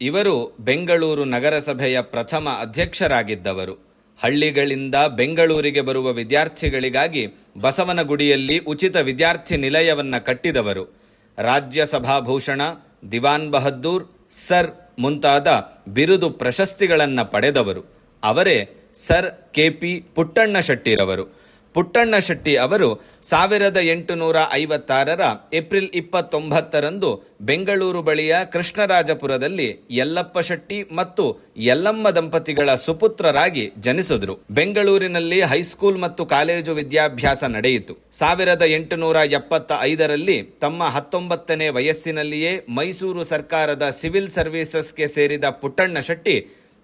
ಇವರು ಬೆಂಗಳೂರು ನಗರಸಭೆಯ ಪ್ರಥಮ ಅಧ್ಯಕ್ಷರಾಗಿದ್ದವರು. ಹಳ್ಳಿಗಳಿಂದ ಬೆಂಗಳೂರಿಗೆ ಬರುವ ವಿದ್ಯಾರ್ಥಿಗಳಿಗಾಗಿ ಬಸವನಗುಡಿಯಲ್ಲಿ ಉಚಿತ ವಿದ್ಯಾರ್ಥಿ ನಿಲಯವನ್ನು ಕಟ್ಟಿದವರು. ರಾಜ್ಯಸಭಾಭೂಷಣ ದಿವಾನ್ ಬಹದ್ದೂರ್, ಸರ್ ಮುಂತಾದ ಬಿರುದು ಪ್ರಶಸ್ತಿಗಳನ್ನು ಪಡೆದವರು. ಅವರೇ ಸರ್ ಕೆಪಿ ಪುಟ್ಟಣ್ಣ ಶೆಟ್ಟಿರವರು ಪುಟ್ಟಣ್ಣ ಶೆಟ್ಟಿ ಅವರು ಸಾವಿರದ ಎಂಟುನೂರ ಐವತ್ತಾರರ ಏಪ್ರಿಲ್ ಇಪ್ಪತ್ತೊಂಬತ್ತರಂದು ಬೆಂಗಳೂರು ಬಳಿಯ ಕೃಷ್ಣರಾಜಪುರದಲ್ಲಿ ಯಲ್ಲಪ್ಪ ಶೆಟ್ಟಿ ಮತ್ತು ಯಲ್ಲಮ್ಮ ದಂಪತಿಗಳ ಸುಪುತ್ರರಾಗಿ ಜನಿಸಿದರು. ಬೆಂಗಳೂರಿನಲ್ಲಿ ಹೈಸ್ಕೂಲ್ ಮತ್ತು ಕಾಲೇಜು ವಿದ್ಯಾಭ್ಯಾಸ ನಡೆಯಿತು. ಸಾವಿರದ ಎಂಟುನೂರ ಎಪ್ಪತ್ತ ಐದರಲ್ಲಿ ತಮ್ಮ ಹತ್ತೊಂಬತ್ತನೇ ವಯಸ್ಸಿನಲ್ಲಿಯೇ ಮೈಸೂರು ಸರ್ಕಾರದ ಸಿವಿಲ್ ಸರ್ವೀಸಸ್ಗೆ ಸೇರಿದ ಪುಟ್ಟಣ್ಣ ಶೆಟ್ಟಿ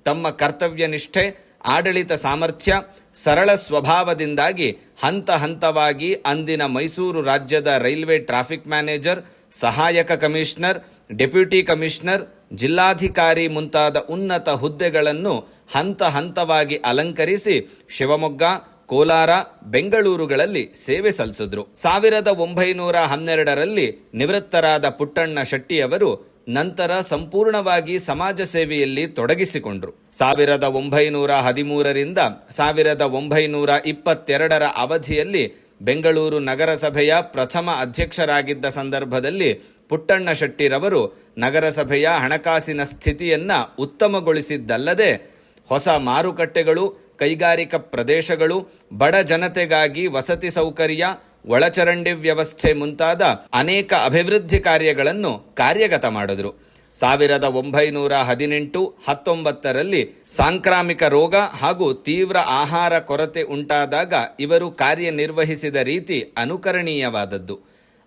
ತಮ್ಮ ಕರ್ತವ್ಯ ನಿಷ್ಠೆ ಆಡಳಿತ ಸಾಮರ್ಥ್ಯ ಸರಳ ಸ್ವಭಾವದಿಂದಾಗಿ ಹಂತ ಹಂತವಾಗಿ ಅಂದಿನ ಮೈಸೂರು ರಾಜ್ಯದ ರೈಲ್ವೆ ಟ್ರಾಫಿಕ್ ಮ್ಯಾನೇಜರ್, ಸಹಾಯಕ ಕಮಿಷನರ್, ಡೆಪ್ಯೂಟಿ ಕಮಿಷನರ್, ಜಿಲ್ಲಾಧಿಕಾರಿ ಮುಂತಾದ ಉನ್ನತ ಹುದ್ದೆಗಳನ್ನು ಹಂತ ಹಂತವಾಗಿ ಅಲಂಕರಿಸಿ ಶಿವಮೊಗ್ಗ, ಕೋಲಾರ, ಬೆಂಗಳೂರುಗಳಲ್ಲಿ ಸೇವೆ ಸಲ್ಲಿಸಿದ್ರು. ಸಾವಿರದ ಒಂಬೈನೂರ ಹನ್ನೆರಡರಲ್ಲಿ ನಿವೃತ್ತರಾದ ಪುಟ್ಟಣ್ಣ ಶೆಟ್ಟಿಯವರು ನಂತರ ಸಂಪೂರ್ಣವಾಗಿ ಸಮಾಜ ಸೇವೆಯಲ್ಲಿ ತೊಡಗಿಸಿಕೊಂಡರು. ಸಾವಿರದ ಒಂಬೈನೂರ ಹದಿಮೂರರಿಂದ ಸಾವಿರದ ಒಂಬೈನೂರ ಇಪ್ಪತ್ತೆರಡರ ಅವಧಿಯಲ್ಲಿ ಬೆಂಗಳೂರು ನಗರಸಭೆಯ ಪ್ರಥಮ ಅಧ್ಯಕ್ಷರಾಗಿದ್ದ ಸಂದರ್ಭದಲ್ಲಿ ಪುಟ್ಟಣ್ಣ ಶೆಟ್ಟಿರವರು ನಗರಸಭೆಯ ಹಣಕಾಸಿನ ಸ್ಥಿತಿಯನ್ನು ಉತ್ತಮಗೊಳಿಸಿದ್ದಲ್ಲದೆ ಹೊಸ ಮಾರುಕಟ್ಟೆಗಳು, ಕೈಗಾರಿಕಾ ಪ್ರದೇಶಗಳು, ಬಡ ಜನತೆಗಾಗಿ ವಸತಿ ಸೌಕರ್ಯ ಒಳಚರಂಡಿ ವ್ಯವಸ್ಥೆ ಮುಂತಾದ ಅನೇಕ ಅಭಿವೃದ್ಧಿ ಕಾರ್ಯಗಳನ್ನು ಕಾರ್ಯಗತ ಮಾಡಿದರು. ಸಾವಿರದ ಒಂಬೈನೂರ ಹದಿನೆಂಟು ಹತ್ತೊಂಬತ್ತರಲ್ಲಿ ಸಾಂಕ್ರಾಮಿಕ ರೋಗ ಹಾಗೂ ತೀವ್ರ ಆಹಾರ ಕೊರತೆ ಉಂಟಾದಾಗ ಇವರು ಕಾರ್ಯನಿರ್ವಹಿಸಿದ ರೀತಿ ಅನುಕರಣೀಯವಾದದ್ದು.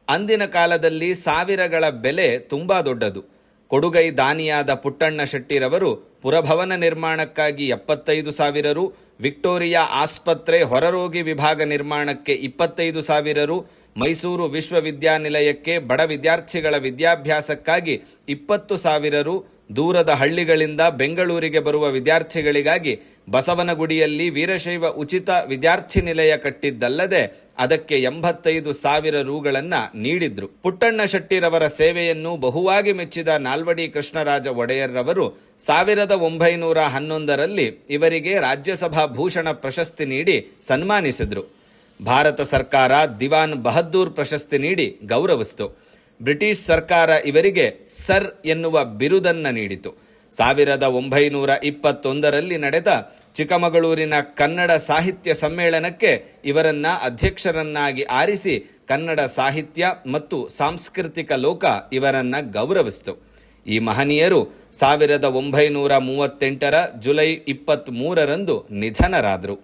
ಅಂದಿನ ಕಾಲದಲ್ಲಿ ಸಾವಿರಗಳ ಬೆಲೆ ತುಂಬಾ ದೊಡ್ಡದು. ಕೊಡುಗೈ ದಾನಿಯಾದ ಪುಟ್ಟಣ್ಣ ಶೆಟ್ಟಿರವರು ಪುರಭವನ ನಿರ್ಮಾಣಕ್ಕಾಗಿ ಎಪ್ಪತ್ತೈದು ಸಾವಿರ ರು ವಿಕ್ಟೋರಿಯಾ ಆಸ್ಪತ್ರೆ ಹೊರರೋಗಿ ವಿಭಾಗ ನಿರ್ಮಾಣಕ್ಕೆ ಇಪ್ಪತ್ತೈದು ಸಾವಿರ ರು ಮೈಸೂರು ವಿಶ್ವವಿದ್ಯಾನಿಲಯಕ್ಕೆ ಬಡ ವಿದ್ಯಾರ್ಥಿಗಳ ವಿದ್ಯಾಭ್ಯಾಸಕ್ಕಾಗಿ ಇಪ್ಪತ್ತು ಸಾವಿರ ರು ದೂರದ ಹಳ್ಳಿಗಳಿಂದ ಬೆಂಗಳೂರಿಗೆ ಬರುವ ವಿದ್ಯಾರ್ಥಿಗಳಿಗಾಗಿ ಬಸವನಗುಡಿಯಲ್ಲಿ ವೀರಶೈವ ಉಚಿತ ವಿದ್ಯಾರ್ಥಿ ನಿಲಯ ಕಟ್ಟಿದ್ದಲ್ಲದೆ ಅದಕ್ಕೆ ಎಂಬತ್ತೈದು ಸಾವಿರ ರೂಗಳನ್ನು ನೀಡಿದ್ರು. ಪುಟ್ಟಣ್ಣ ಶೆಟ್ಟಿರವರ ಸೇವೆಯನ್ನು ಬಹುವಾಗಿ ಮೆಚ್ಚಿದ ನಾಲ್ವಡಿ ಕೃಷ್ಣರಾಜ ಒಡೆಯರ್ರವರು ಸಾವಿರದ ಒಂಬೈನೂರ ಹನ್ನೊಂದರಲ್ಲಿ ಇವರಿಗೆ ರಾಜ್ಯಸಭಾ ಭೂಷಣ ಪ್ರಶಸ್ತಿ ನೀಡಿ ಸನ್ಮಾನಿಸಿದರು. ಭಾರತ ಸರ್ಕಾರ ದಿವಾನ್ ಬಹದ್ದೂರ್ ಪ್ರಶಸ್ತಿ ನೀಡಿ ಗೌರವಿಸಿತು. ಬ್ರಿಟಿಷ್ ಸರ್ಕಾರ ಇವರಿಗೆ ಸರ್ ಎನ್ನುವ ಬಿರುದನ್ನು ನೀಡಿತು. ಸಾವಿರದ ಒಂಬೈನೂರ ಇಪ್ಪತ್ತೊಂದರಲ್ಲಿ ನಡೆದ ಚಿಕ್ಕಮಗಳೂರಿನ ಕನ್ನಡ ಸಾಹಿತ್ಯ ಸಮ್ಮೇಳನಕ್ಕೆ ಇವರನ್ನ ಅಧ್ಯಕ್ಷರನ್ನಾಗಿ ಆರಿಸಿ ಕನ್ನಡ ಸಾಹಿತ್ಯ ಮತ್ತು ಸಾಂಸ್ಕೃತಿಕ ಲೋಕ ಇವರನ್ನ ಗೌರವಿಸಿತು. ಈ ಮಹನೀಯರು ಸಾವಿರದ ಒಂಬೈನೂರ ಮೂವತ್ತೆಂಟರ ಜುಲೈ ಇಪ್ಪತ್ತ್ಮೂರರಂದು ನಿಧನರಾದರು.